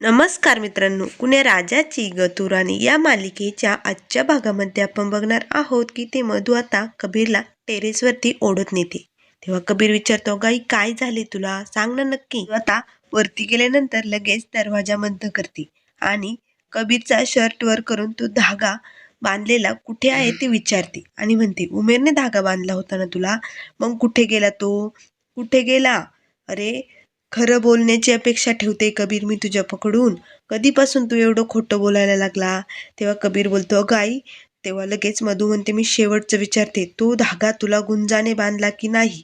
नमस्कार मित्रांनो कुण्या राजाची गतुराणी या मालिकेच्या आजच्या भागामध्ये आपण बघणार आहोत की ते मधू आता कबीरला टेरेसवरती ओढत नेते. तेव्हा कबीर विचारतो गाई काय झाले तुला? सांग ना नक्की. आता वरती गेल्यानंतर लगेच दरवाजा बंद करते आणि कबीरचा शर्ट वर करून तो धागा बांधलेला कुठे आहे ते विचारते आणि म्हणते उमेरने धागा बांधला होता ना तुला? मग कुठे गेला तो? कुठे गेला? अरे खरं बोलण्याची अपेक्षा ठेवते कबीर मी तुझ्या पकडून. कधीपासून तू एवढं खोटं बोलायला लागला? तेव्हा कबीर बोलतो अगं आई तेव्हा लगेच मधू म्हणते मी शेवटचं विचारते तो धागा तुला गुंजाने बांधला की नाही?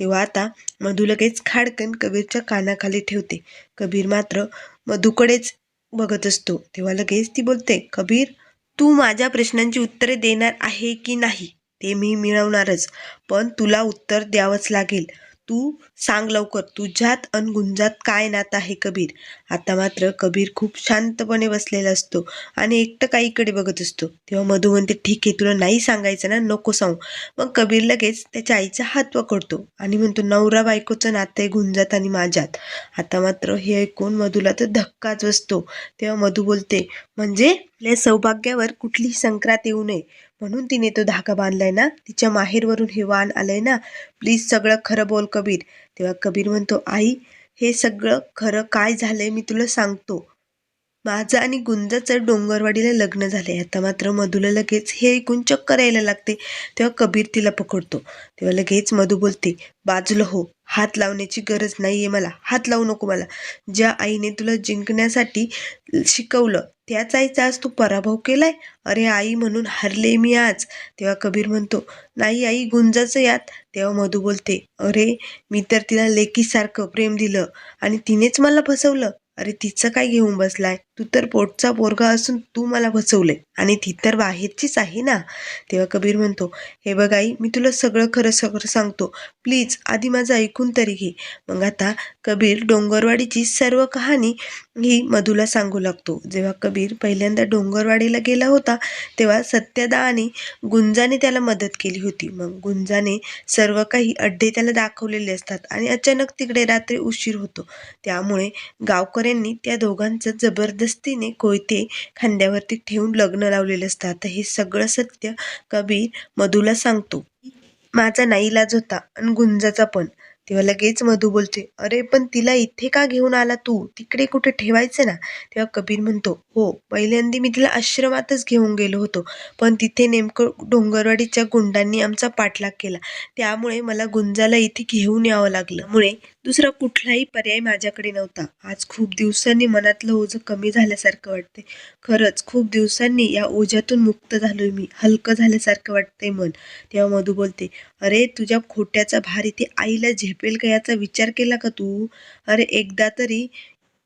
तेव्हा आता मधू लगेच खाडकन कबीरच्या कानाखाली ठेवते. कबीर मात्र मधूकडेच बघत असतो. तेव्हा लगेच ती बोलते कबीर तू माझ्या प्रश्नांची उत्तरे देणार आहे की नाही? ते मी मिळवणारच पण तुला उत्तर द्यावंच लागेल. तू सांग लवकर तुझ्यात अन गुंजात काय नातं आहे कबीर? आता मात्र कबीर खूप शांतपणे बसलेला असतो आणि एकटं काहीकडे बघत असतो. तेव्हा मधू म्हणते ठीक आहे तुला नाही सांगायचं ना नको सांगू. मग कबीर लगेच त्याच्या आईचा हात पकडतो आणि म्हणतो नवरा बायकोचं नातं आहे गुंजात आणि माझ्यात. आता मात्र हे ऐकून मधूला तर धक्काच बसतो. तेव्हा मधू बोलते म्हणजे आपल्या सौभाग्यावर कुठलीही संक्रांत येऊ नये. म्हणून तिने तो धागा बांधलाय ना तिच्या माहेरवरून हे वाण आलंय ना प्लीज सगळं खरं बोल कबीर. तेव्हा कबीर म्हणतो आई हे सगळं खरं काय झालंय मी तुला सांगतो. माझं आणि गुंजाचं डोंगरवाडीला लग्न झालंय. आता मात्र मधूला लगेच हे ऐकून चक्कर यायला लागते. तेव्हा कबीर तिला पकडतो. तेव्हा लगेच मधू बोलते बाजूला हो हात लावण्याची गरज नाही आहे मला. हात लावू नको मला. ज्या आईने तुला जिंकण्यासाठी शिकवलं त्याच आईचा आज तू पराभव केलाय? अरे आई म्हणून हरले मी आज. तेव्हा कबीर म्हणतो नाही आई गुंजाचं यात. तेव्हा मधू बोलते अरे मी तर तिला लेकीसारखं प्रेम दिलं आणि तिनेच मला फसवलं. अरे तिचं काय घेऊन बसलाय? तू तर पोटचा पोरगा असून तू मला फसवलंय आणि ती तर बाहेरचीच आहे ना? तेव्हा कबीर म्हणतो हे बघ आई मी तुला सगळं खरं सगळं सांगतो. प्लीज आधी माझं ऐकून तरी घे. मग आता कबीर डोंगरवाडीची सर्व कहाणी ही मधूला सांगू लागतो. जेव्हा कबीर पहिल्यांदा डोंगरवाडीला गेला होता तेव्हा सत्यदा आणि गुंजाने त्याला मदत केली होती. मग गुंजाने सर्व काही अड्डे त्याला दाखवलेले असतात आणि अचानक तिकडे रात्री उशीर होतो. त्यामुळे गावकऱ्यांनी त्या दोघांचं जबरदस्त जबरदस्तीने कोयते खांद्यावरती ठेवून लग्न लावलेले असतात हे सगळं सत्य कबीर मधूला सांगतो. माझा नाईलाज होता आणि गुंजाचा पण. तेव्हा लगेच मधू बोलते अरे पण तिला इथे का घेऊन आला तू? तिकडे कुठे ठेवायचं ना? तेव्हा कबीर म्हणतो हो पहिल्यांदा मी तिला आश्रमातच घेऊन गेलो होतो पण तिथे नेमकं डोंगरवाडीच्या गुंडांनी आमचा पाठलाग केला. त्यामुळे मला गुंजाला इथे घेऊन यावं लागलं. मुळे दुसरा कुठलाही पर्याय माझ्याकडे नव्हता. आज खूप दिवसांनी मनातलं ओझं कमी झाल्यासारखं वाटते खरंच खूप दिवसांनी या ओझ्यातून मुक्त झालोय मी हलकं झाल्यासारखं वाटतंय मन. तेव्हा मधू बोलते अरे तुझ्या खोट्याचा भार इथे आईला झेपेल का याचा विचार केला का तू? अरे एकदा तरी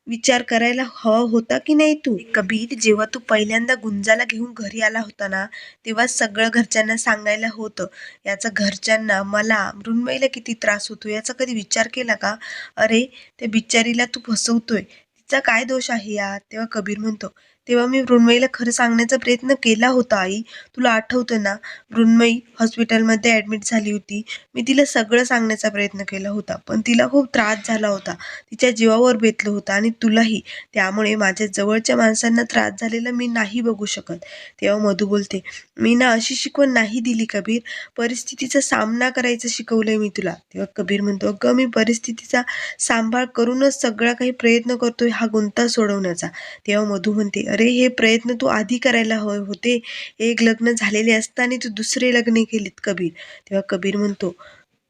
विचार करायला हवा होता की नाही तू? कबीर जेव्हा तू पहिल्यांदा गुंजाला घेऊन घरी आला होता ना तेव्हा सगळं घरच्यांना सांगायला होतं. याचा घरच्यांना मला मृण्मयीला किती त्रास होतो याचा कधी विचार केला का? अरे त्या बिचारीला तू फसवतोय. तिचा काय दोष आहे यात तेव्हा कबीर म्हणतो तेव्हा मी मृण्मयीला खरं सांगण्याचा प्रयत्न केला होता आई. तुला आठवतं ना मृण्मयी हॉस्पिटलमध्ये ॲडमिट झाली होती. मी तिला सगळं सांगण्याचा प्रयत्न केला होता पण तिला खूप त्रास झाला होता. तिच्या जीवावर बेतलं होतं आणि तुलाही. त्यामुळे माझ्या जवळच्या माणसांना त्रास झालेला मी नाही बघू शकत. तेव्हा मधू बोलते मी ना अशी शिकवण नाही दिली कबीर. परिस्थितीचा सामना करायचं शिकवलंय मी तुला. तेव्हा कबीर म्हणतो अगं मी परिस्थितीचा सांभाळ करूनच सगळा काही प्रयत्न करतोय हा गुंता सोडवण्याचा. तेव्हा मधू म्हणते अरे हे प्रयत्न तू आधी करायला हवे होते. एक लग्न झालेले असताना तू दुसरे लग्न केलीत कबीर. तेव्हा कबीर म्हणतो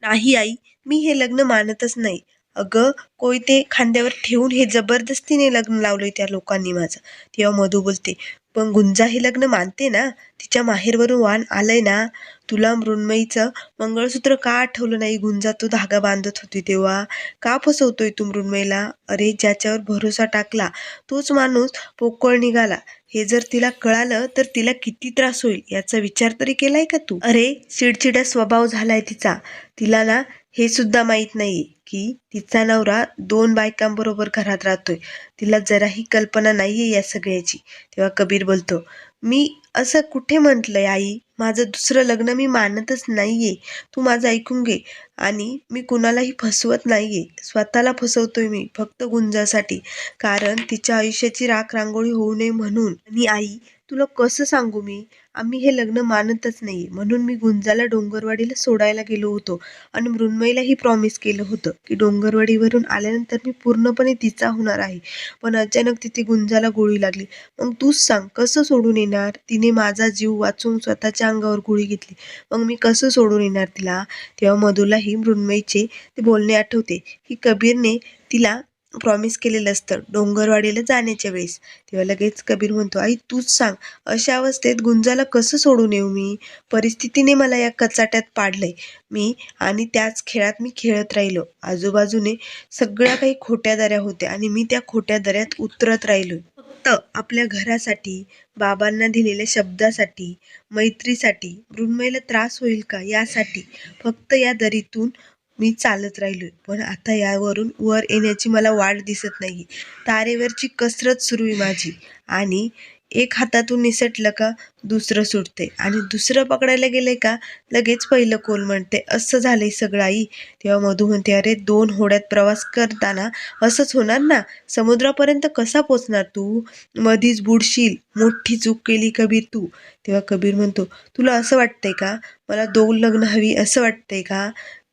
नाही आई मी हे लग्न मानतच नाही. अगं कोयते खांद्यावर ठेवून हे जबरदस्तीने लग्न लावलंय त्या लोकांनी माझं. तेव्हा मधू बोलते पण गुंजा हे लग्न मानते ना? तिच्या माहेरवरून वाण आलंय ना? तुला मृण्मयीचं मंगळसूत्र का आठवलं नाही? गुंजा तो धागा बांधत होती तेव्हा. का फसवतोय तू मृण्मयीला? अरे ज्याच्यावर भरोसा टाकला तोच माणूस पोकळ निघाला. हे जर तिला कळालं तर तिला किती त्रास होईल याचा विचार तरी केलाय का तू? अरे चिडचिडा स्वभाव झालाय तिचा. तिला ना हे सुद्धा माहीत नाही की तिचा नवरा दोन बायकांबरोबर घरात राहतोय. तिला जराही कल्पना नाहीये या सगळ्याची. तेव्हा कबीर बोलतो मी असं कुठे म्हटलंय आई? माझं दुसरं लग्न मी मानतच नाहीये. तू माझं ऐकून घे. आणि मी कुणालाही फसवत नाहीये. स्वतःला फसवतोय मी फक्त गुंजासाठी. कारण तिच्या आयुष्याची राख रांगोळी होऊ नये म्हणून. आणि आई तुला कसं सांगू मी? आम्ही हे लग्न मानतच नाही म्हणून मी गुंजाला डोंगरवाडीला सोडायला गेलो होतो आणि मृण्मयीलाही प्रॉमिस केलं होतं की डोंगरवाडीवरून आल्यानंतर मी पूर्णपणे तिचा होणार आहे. पण अचानक तिथे गुंजाला गोळी लागली. मग तूच सांग कसं सोडून येणार? तिने माझा जीव वाचून स्वतःच्या अंगावर गोळी घेतली. मग मी कसं सोडून येणार तिला? तेव्हा मधूलाही मृण्मयीचे ते बोलणे आठवते. की कबीरने तिला प्रॉमिस केलेलं असतं. डोंगरवाडीला जाण्याच्या वेळेस. तेव्हा लगेच कबीर म्हणतो आई तूच सांग अशा अवस्थेत गुंजाला कसं सोडून येऊ मी? परिस्थितीने मला या कचाट्यात पाडलंय. मी आणि त्याच खेळात मी खेळत राहिलो. आजूबाजूने सगळ्या काही खोट्या दऱ्या होत्या आणि मी त्या खोट्या दऱ्यात उतरत राहिलो. फक्त आपल्या घरासाठी बाबांना दिलेल्या शब्दासाठी मैत्रीसाठी मृण्मयीला त्रास होईल का यासाठी फक्त या दरीतून मी चालत राहिलो पण आता यावरून वर येण्याची मला वाट दिसत नाही तारेवरची कसरत सुरू आहे माझी. आणि एक हातातून निसटलं का दुसरं सुटते आणि दुसरं पकडायला गेले का लगेच पहिलं कोल म्हणते असं झालंय सगळं आई. तेव्हा मधू म्हणते अरे दोन होड्यात प्रवास करताना असंच होणार ना? समुद्रापर्यंत कसा पोचणार तू? मधीच बुडशील मोठी चूक केली कबीर तू. तेव्हा कबीर म्हणतो तुला असं वाटतंय का? मला दोन लग्न हवी असं वाटतंय का?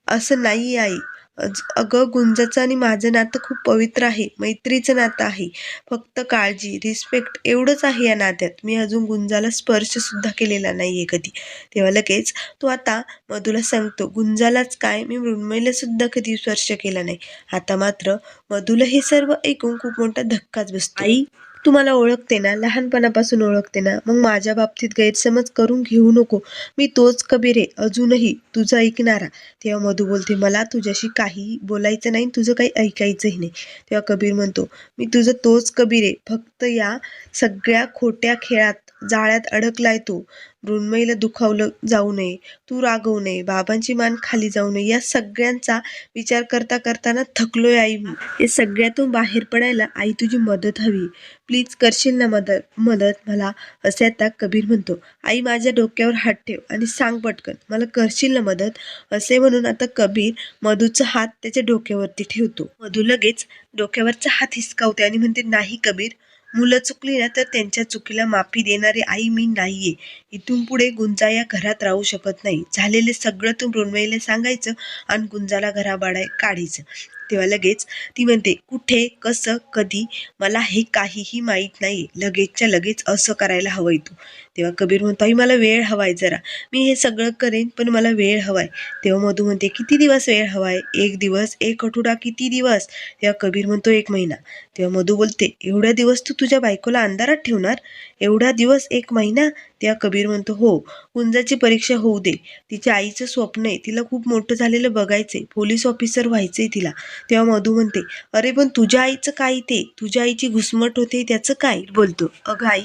असं नाही आई. अज- अगं गुंजाचं आणि माझं नातं खूप पवित्र आहे. मैत्रीचं नातं आहे. फक्त काळजी रिस्पेक्ट एवढंच आहे या नात्यात. मी अजून गुंजाला स्पर्शसुद्धा केलेला नाही आहे कधी. तेव्हा लगेच तो आता मधूला सांगतो गुंजालाच काय? मी मृण्मयीलासुद्धा कधी स्पर्श केला नाही. आता मात्र मधूला हे सर्व ऐकून खूप मोठा धक्काच बसतो आई तू मला ओळखते ना लहानपणापासून ओळखते ना मग माझ्या बाबतीत गैरसमज करून घेऊ नको. मी तोच कबीर आहे अजूनही तुझं ऐकणारा. तेव्हा मधू बोलते मला तुझ्याशी काही बोलायचं नाही तुझं काही ऐकायचंही नाही. तेव्हा कबीर म्हणतो मी तुझं तोच कबीर आहे फक्त या सगळ्या खोट्या खेळात जाळ्यात अडकलाय तू. मृण्मयीला दुखावलं जाऊ नये. तू रागवू नये. बाबांची मान खाली जाऊ नये. या सगळ्यांचा विचार करता करताना थकलोय आई मी. हे सगळ्यातून बाहेर पडायला आई तुझी मदत हवी. प्लीज करशील ना मदत? मदत? मला असे आता कबीर म्हणतो. आई माझ्या डोक्यावर हात ठेव आणि सांग पटकन. मला करशील ना मदत? असे म्हणून आता कबीर मधूचा हात त्याच्या डोक्यावरती ठेवतो. मधू लगेच डोक्यावरचा हात हिसकावते आणि म्हणते नाही कबीर मुलं चुकली ना तर त्यांच्या चुकीला माफी देणारी आई मी नाहीये. इथून पुढे गुंजा या घरात राहू शकत नाही. झालेले सगळं तू मृण्मयीला सांगायचं आणि गुंजाला घराबाडाय काढायचं. तेव्हा लगेच ती म्हणते कुठे कसं कधी? मला हे काहीही माहीत नाही लगेचच्या लगेच असं करायला हवंय तू. तेव्हा कबीर म्हणतो आई मला वेळ हवाय जरा. मी हे सगळं करेन पण मला वेळ हवाय. तेव्हा मधू म्हणते किती दिवस वेळ हवाय? एक दिवस? एक आठवडा? किती दिवस? तेव्हा कबीर म्हणतो एक महिना. तेव्हा मधू बोलते एवढ्या दिवस तू तुझ्या बायकोला अंधारात ठेवणार? एवढा दिवस? एक महिना? त्या कबीर म्हणतो हो गुंजाची परीक्षा होऊ दे. तिच्या आईचं स्वप्न आहे. तिला खूप मोठं झालेलं बघायचंय. पोलीस ऑफिसर व्हायचंय तिला. तेव्हा मधू म्हणते अरे पण तुझ्या आईचं काय ते? तुझ्या आईची घुसमट होते त्याचं काय? बोलतो अगं आई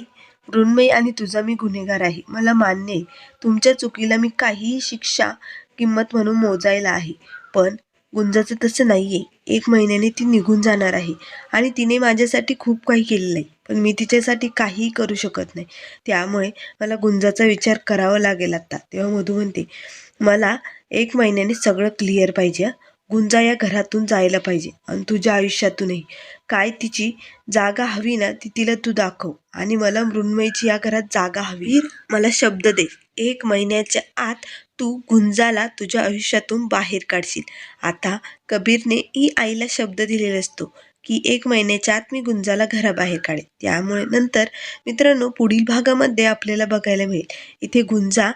मृण्मयी आणि तुझा मी गुन्हेगार आहे. मला मान्य आहे. तुमच्या चुकीला मी काहीही शिक्षा किंमत म्हणून मोजायला आहे. पण गुंजाचं तसं नाही आहे एक महिन्याने ती निघून जाणार आहे. आणि तिने माझ्यासाठी खूप काही केलेलं आहे. पण मी तिच्यासाठी काहीही करू शकत नाही. त्यामुळे मला गुंजाचा विचार करावा लागेल आता. तेव्हा मधू म्हणते मला एक महिन्याने सगळं क्लिअर पाहिजे गुंजा या घरातून जायला पाहिजे आणि तुझ्या आयुष्यातूनही. काय तिची जागा हवी ना ती तिला तू दाखव आणि मला मृण्मयीची या घरात जागा हवी. मला शब्द दे. एक महिन्याच्या आत तू गुंजाला तुझ्या आयुष्यातून बाहेर काढशील. आता कबीरने ही आईला शब्द दिलेला असतो. की एक महिन्याच्या आत मी गुंजाला घराबाहेर काढेल त्यामुळे नंतर मित्रांनो पुढील भागामध्ये आपल्याला बघायला मिळेल. इथे गुंजा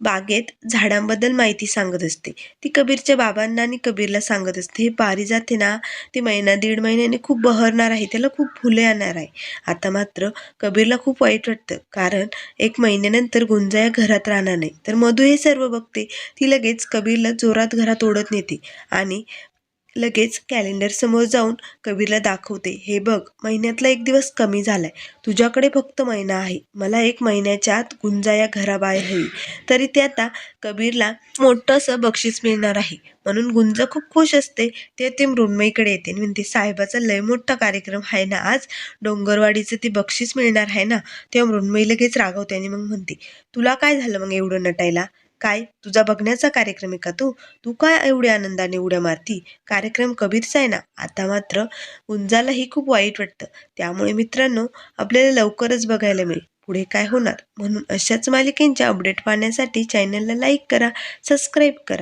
बागेत झाडांबद्दल माहिती सांगत असते. ती कबीरच्या बाबांना आणि कबीरला सांगत असते. हे पारिजात आहे ना ते महिना दीड महिन्याने खूप बहरणार आहे. त्याला खूप फुले येणार आहे. आता मात्र कबीरला खूप वाईट वाटतं. कारण एक महिन्यानंतर गुंजा या घरात राहणार नाही. तर मधू हे सर्व बघते. ती लगेच कबीरला जोरात घरात ओढत नेते. आणि लगेच कॅलेंडर समोर जाऊन कबीरला दाखवते. हे बघ महिन्यातला एक दिवस कमी झालाय. तुझ्याकडे फक्त महिना आहे. मला एक महिन्याच्या आत गुंजा या घराबाहेर हवी. तरी ते आता कबीरला मोठं असं बक्षीस मिळणार आहे. म्हणून गुंज खूप खुश असते. ते ती मृण्मयीकडे येते. म्हणते साहेबाचा लय मोठा कार्यक्रम आहे ना आज. डोंगरवाडीचं ते बक्षीस मिळणार आहे ना? तेव्हा मृण्मयी लगेच रागवते आणि मग म्हणते तुला काय झालं मग एवढं नटायला? काय? तुझा बघण्याचा कार्यक्रम आहे का तू? तू काय एवढ्या आनंदाने उड्या मारती? कार्यक्रम कबीरचा आहे ना? आता मात्र गुंजालाही खूप वाईट वाटतं. त्यामुळे मित्रांनो आपल्याला लवकरच बघायला मिळेल. पुढे काय होणार? म्हणून अशाच मालिकेंच्या अपडेट पाहण्यासाठी चॅनलला लाईक करा सबस्क्राईब करा.